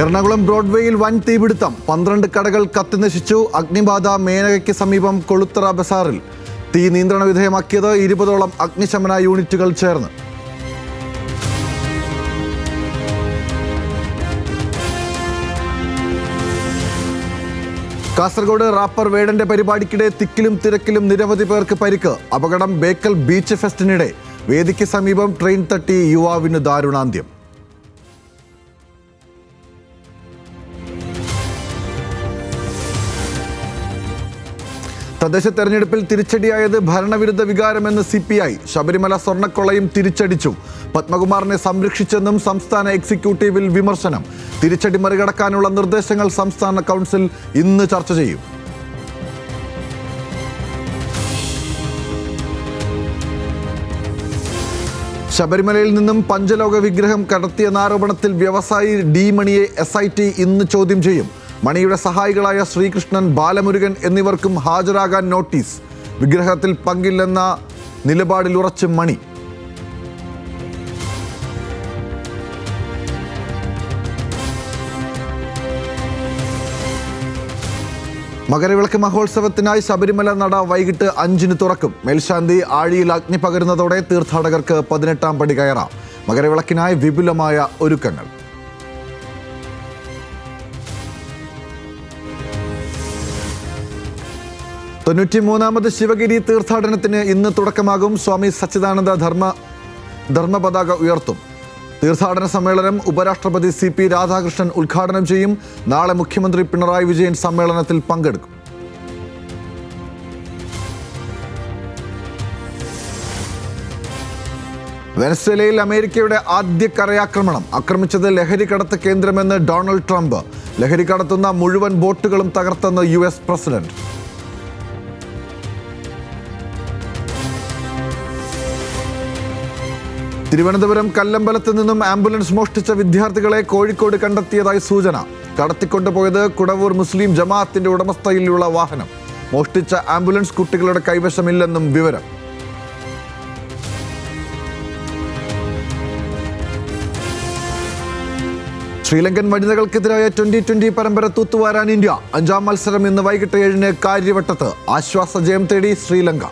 എറണാകുളം ബ്രോഡ്വേയിൽ വൻ തീപിടുത്തം. പന്ത്രണ്ട് കടകൾ കത്തിനശിച്ചു അഗ്നിബാധ മേനകയ്ക്ക് സമീപം കൊളുത്തറ ബസാറിൽ. തീ നിയന്ത്രണ വിധേയമാക്കിയത് ഇരുപതോളം അഗ്നിശമന യൂണിറ്റുകൾ ചേർന്ന്. കാസർഗോഡ് റാപ്പർ വേടന്റെ പരിപാടിക്കിടെ തിക്കിലും തിരക്കിലും നിരവധി പേർക്ക് പരിക്ക്. അപകടം ബേക്കൽ ബീച്ച് ഫെസ്റ്റിനിടെ. വേദിക്ക് സമീപം ട്രെയിൻ തട്ടി യുവാവിന് ദാരുണാന്ത്യം. തദ്ദേശ തെരഞ്ഞെടുപ്പിൽ തിരിച്ചടിയായത് ഭരണവിരുദ്ധ വികാരമെന്ന് സി പി ഐ ശബരിമല സ്വർണക്കൊള്ളയും തിരിച്ചടിച്ചു. പത്മകുമാറിനെ സംരക്ഷിച്ചെന്നും സംസ്ഥാന എക്സിക്യൂട്ടീവിൽ വിമർശനം. തിരിച്ചടി മറികടക്കാനുള്ള നിർദ്ദേശങ്ങൾ സംസ്ഥാന കൗൺസിൽ ഇന്ന് ചർച്ച ചെയ്യും. ശബരിമലയിൽ നിന്നും പഞ്ചലോക വിഗ്രഹം കടത്തിയെന്ന ആരോപണത്തിൽ വ്യവസായി ഡി മണിയെ എസ് ഐ ടി ഇന്ന് ചോദ്യം ചെയ്യും. മണിയുടെ സഹായികളായ ശ്രീകൃഷ്ണൻ ബാലമുരുകൻ എന്നിവർക്കും ഹാജരാകാൻ നോട്ടീസ്. വിഗ്രഹത്തിൽ പങ്കില്ലെന്ന നിലപാടിൽ ഉറച്ച് മണി. മകരവിളക്ക് മഹോത്സവത്തിനായി ശബരിമല നട വൈകിട്ട് അഞ്ചിന് തുറക്കും. മേൽശാന്തി ആഴിയിൽ അഗ്നി പകരുന്നതോടെ തീർത്ഥാടകർക്ക് പതിനെട്ടാം പടി കയറാം. മകരവിളക്കിനായി വിപുലമായ ഒരുക്കങ്ങൾ. തൊണ്ണൂറ്റിമൂന്നാമത് ശിവഗിരി തീർത്ഥാടനത്തിന് ഇന്ന് തുടക്കമാകും. സ്വാമി സച്ചിദാനന്ദ ധർമ്മ ധർമ്മ പതാക ഉയർത്തും. തീർത്ഥാടന സമ്മേളനം ഉപരാഷ്ട്രപതി സി പി രാധാകൃഷ്ണൻ ഉദ്ഘാടനം ചെയ്യും. നാളെ മുഖ്യമന്ത്രി പിണറായി വിജയൻ സമ്മേളനത്തിൽ പങ്കെടുക്കും. വെനസ്വേലയിൽ അമേരിക്കയുടെ ആദ്യ കരയാക്രമണം. ആക്രമിച്ചത് ലഹരി കടത്ത് കേന്ദ്രമെന്ന് ഡൊണാൾഡ് ട്രംപ്. ലഹരി കടത്തുന്ന മുഴുവൻ ബോട്ടുകളും തകർത്തെന്ന് യു എസ് പ്രസിഡന്റ്. തിരുവനന്തപുരം കല്ലമ്പലത്ത് നിന്നും ആംബുലൻസ് മോഷ്ടിച്ച വിദ്യാർത്ഥികളെ കോഴിക്കോട് കണ്ടെത്തിയതായി സൂചന. കടത്തിക്കൊണ്ടുപോയത് കുടവൂർ മുസ്ലിം ജമാഅത്തിന്റെ ഉടമസ്ഥയിലുള്ള വാഹനം. മോഷ്ടിച്ച ആംബുലൻസ് കുട്ടികളുടെ കൈവശമില്ലെന്നും വിവരം. ശ്രീലങ്കൻ വനിതകൾക്കെതിരായ ട്വന്റി ട്വന്റി പരമ്പര തൂത്തുവാരാൻ ഇന്ത്യ. അഞ്ചാം മത്സരം ഇന്ന് വൈകിട്ട് ഏഴിന് കാര്യവട്ടത്ത്. ആശ്വാസ ജയം തേടി ശ്രീലങ്ക.